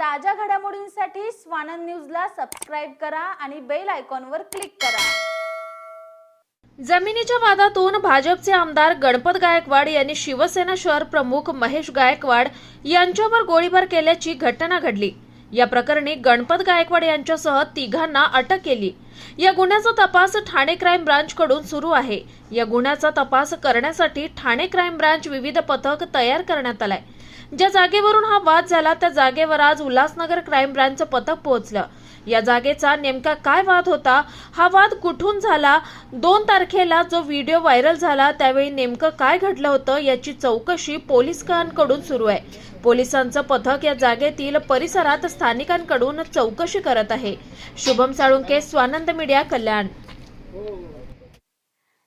ताज्या घडामोडींसाठी स्वानंद न्यूजला सबस्क्राईब करा आणि बेल आयकॉनवर क्लिक करा. जमिनीच्या वादातून भाजपचे आमदार गणपत गायकवाड यांनी शिवसेना शहर प्रमुख महेश गायकवाड यांच्यावर गोळीबार केल्याची घटना घडली. या प्रकरणी गणपत गायकवाड यांच्यासह तिघांना अटक केली. या गुन्ह्याचा तपास ठाणे क्राईम ब्रांचकडून सुरू आहे. या गुन्ह्याचा तपास करण्यासाठी ठाणे क्राईम ब्रांच विविध पथक तयार करण्यात आलाय. ज्या जागेवरून हा वाद झाला त्या जागेवर आज उल्हासनगर क्राईम ब्रँचचं पथक पोहोचलं. या जागेचा नेमका काय वाद होता? हा वाद कुठून झाला? दोन तारखेला जो व्हिडिओ व्हायरल झाला त्यावेळी नेमकं काय घडलं होतं याची चौकशी पोलिसांकडून सुरू आहे. पोलिसांचं पथक या जागेतील परिसरात स्थानिकांकडून चौकशी करत आहे. शुभम साळुंके स्वानंद मीडिया कल्याण.